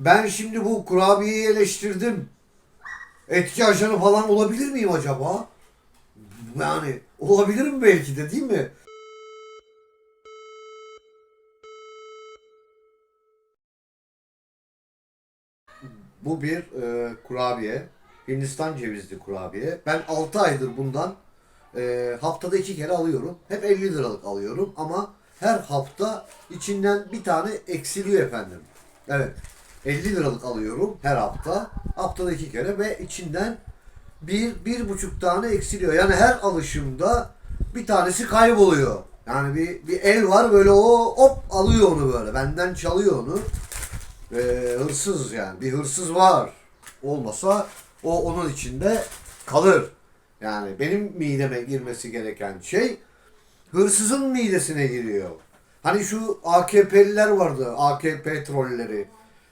Ben şimdi bu kurabiyeyi eleştirdim. Etki ajanı falan olabilir miyim acaba? Yani olabilirim belki de değil mi? Bu bir e, kurabiye. Hindistan cevizli kurabiye. Ben 6 aydır bundan e, haftada iki kere alıyorum. Hep 50 liralık alıyorum ama her hafta içinden bir tane eksiliyor efendim. Evet. 50 liralık alıyorum her hafta. Haftada iki kere ve içinden bir, bir buçuk tane eksiliyor. Yani her alışımda bir tanesi kayboluyor. Yani bir, bir el var böyle o hop alıyor onu böyle. Benden çalıyor onu. Ee, hırsız yani. Bir hırsız var. Olmasa o onun içinde kalır. Yani benim mideme girmesi gereken şey hırsızın midesine giriyor. Hani şu AKP'liler vardı. AKP trolleri.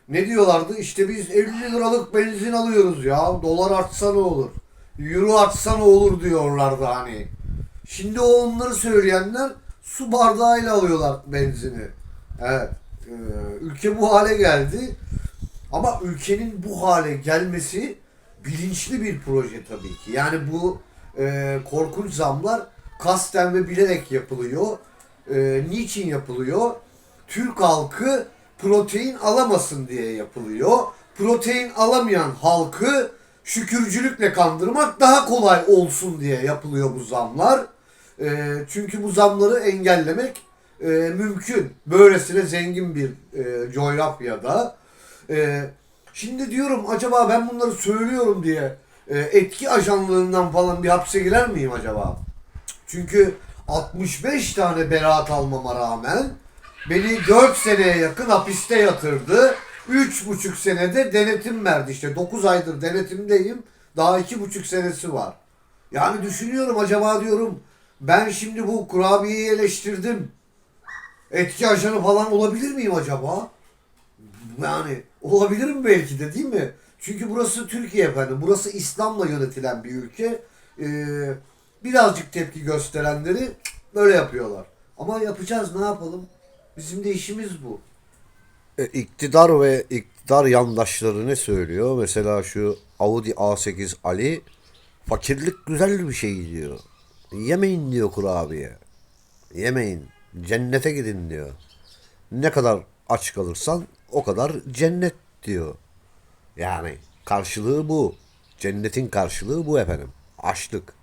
Ne diyorlardı? İşte biz 50 liralık benzin alıyoruz ya. Dolar artsa ne olur? Euro artsa ne olur diyorlardı hani. Şimdi o onları söyleyenler su bardağıyla alıyorlar benzini. Evet. Ülke bu hale geldi. Ama ülkenin bu hale gelmesi bilinçli bir proje tabii ki. Yani bu e, korkunç zamlar kasten ve bilerek yapılıyor. E, niçin yapılıyor? Türk halkı protein alamasın diye yapılıyor. Protein alamayan halkı şükürcülükle kandırmak daha kolay olsun diye yapılıyor bu zamlar. E, çünkü bu zamları engellemek e, mümkün. Böylesine zengin bir e, coğrafyada. E, şimdi diyorum acaba ben bunları söylüyorum diye e, etki ajanlığından falan bir hapse girer miyim acaba? Çünkü 65 tane beraat almama rağmen beni 4 seneye yakın hapiste yatırdı. 3,5 senede denetim verdi işte. 9 aydır denetimdeyim. Daha 2,5 senesi var. Yani düşünüyorum acaba diyorum ben şimdi bu kurabiyeyi eleştirdim. Etki ajanı falan olabilir miyim acaba? Yani olabilirim belki de değil mi? Çünkü burası Türkiye efendim. Burası İslam'la yönetilen bir ülke. Ee, birazcık tepki gösterenleri böyle yapıyorlar. Ama yapacağız ne yapalım? Bizim de işimiz bu. E, iktidar ve iktidar yandaşları ne söylüyor? Mesela şu Audi A8 Ali fakirlik güzel bir şey diyor. Yemeyin diyor kurabiye. Yemeyin. Cennete gidin diyor. Ne kadar aç kalırsan o kadar cennet diyor. Yani karşılığı bu. Cennetin karşılığı bu efendim. Açlık.